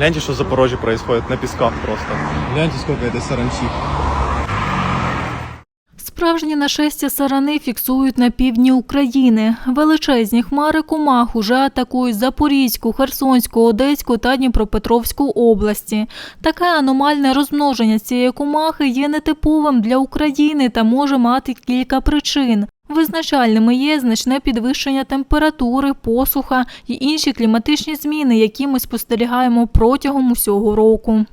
Гляньте, что в Запорожье происходит на песках просто. Гляньте, сколько этой саранчи. Справжні нашестя сарани фіксують на півдні України. Величезні хмари комах уже атакують Запорізьку, Херсонську, Одеську та Дніпропетровську області. Таке аномальне розмноження цієї комахи є нетиповим для України та може мати кілька причин. Визначальними є значне підвищення температури, посуха і інші кліматичні зміни, які ми спостерігаємо протягом усього року.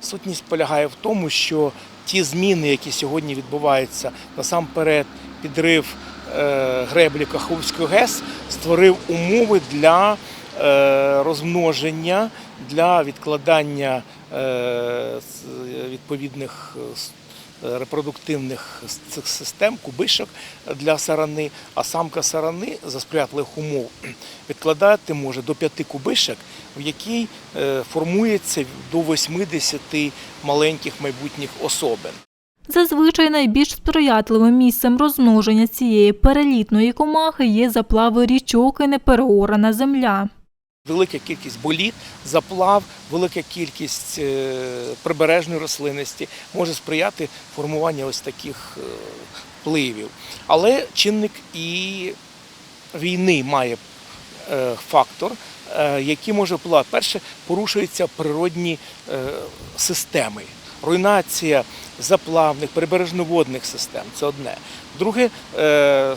Сутність полягає в тому, що ті зміни, які сьогодні відбуваються, насамперед підрив е, греблі Каховської ГЕС, створив умови для е, розмноження, для відкладання е, відповідних репродуктивних цих систем, кубишок для сарани, а самка сарани за сприятливих умов відкладати може до 5 кубишок, в якій е, формується до 80 маленьких майбутніх особин. Зазвичай найбільш сприятливим місцем розмноження цієї перелітної комахи є заплави річок і непереорана земля. Велика кількість боліт, заплав, велика кількість е, прибережної рослинності може сприяти формуванню ось таких е, впливів. Але чинник і війни має е, фактор, який може впливати. Перше, порушуються природні системи. Руйнація заплавних, прибережноводних систем це одне. Друге, е, е,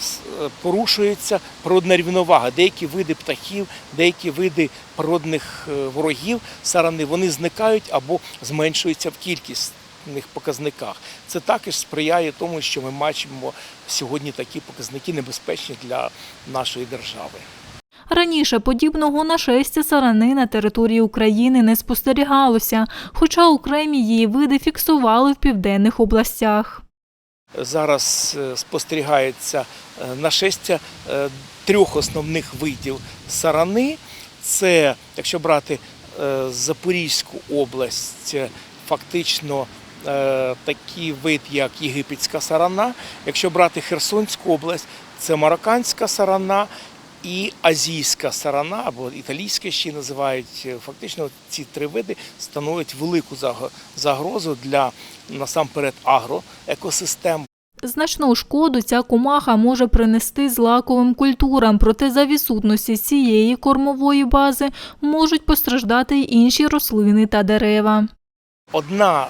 порушується природна рівновага. Деякі види птахів, деякі види природних е, ворогів сарани вони зникають або зменшуються в кількісних показниках. Це також сприяє тому, що ми бачимо сьогодні такі показники небезпечні для нашої держави. Раніше подібного нашестя сарани на території України не спостерігалося, хоча окремі її види фіксували в південних областях. Зараз е, спостерігається е, нашестя е, трьох основних видів сарани. Це, якщо брати Запорізьку область, фактично такий вид, як єгипетська сарана. Якщо брати Херсонську область, це марокканська сарана і азійська сарана, або італійська ще називають. Е, Фактично ці три види становлять велику загрозу для насамперед агроекосистем. Значну шкоду ця комаха може принести злаковим культурам, проте за відсутності цієї кормової бази можуть постраждати й інші рослини та дерева. Одна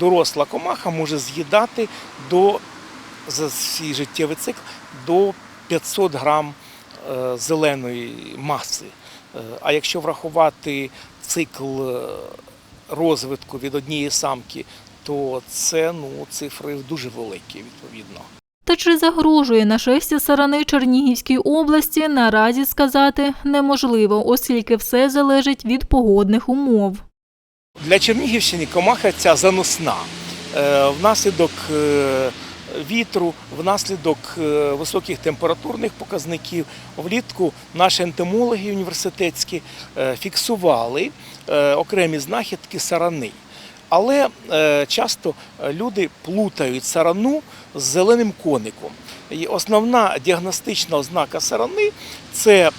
доросла комаха може з'їдати до за свій життєвий цикл до 500 грам зеленої маси. Е, А якщо врахувати цикл е, розвитку від однієї самки, то це ну, цифри дуже великі відповідно. Та чи загрожує нашестя сарани Чернігівській області, наразі сказати неможливо, оскільки все залежить від погодних умов. Для Чернігівщини комаха ця заносна. Е, Внаслідок е, вітру, внаслідок е, високих температурних показників влітку наші ентомологи університетські е, фіксували е, окремі знахідки сарани. Але часто люди плутають сарану з зеленим коником. І основна діагностична ознака сарани це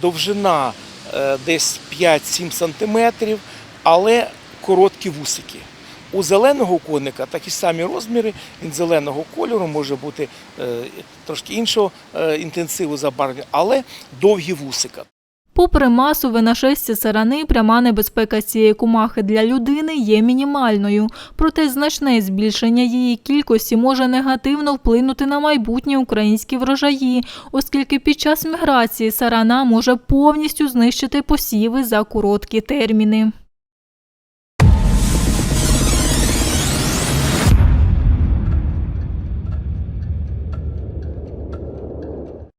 довжина десь 5-7 сантиметрів, але короткі вусики. У зеленого коника такі самі розміри, він зеленого кольору, може бути е, трошки іншого е, інтенсиву забарвлення, але довгі вусика. Попри масове нашестя сарани, пряма небезпека цієї комахи для людини є мінімальною. Проте значне збільшення її кількості може негативно вплинути на майбутні українські врожаї, оскільки під час міграції сарана може повністю знищити посіви за короткі терміни.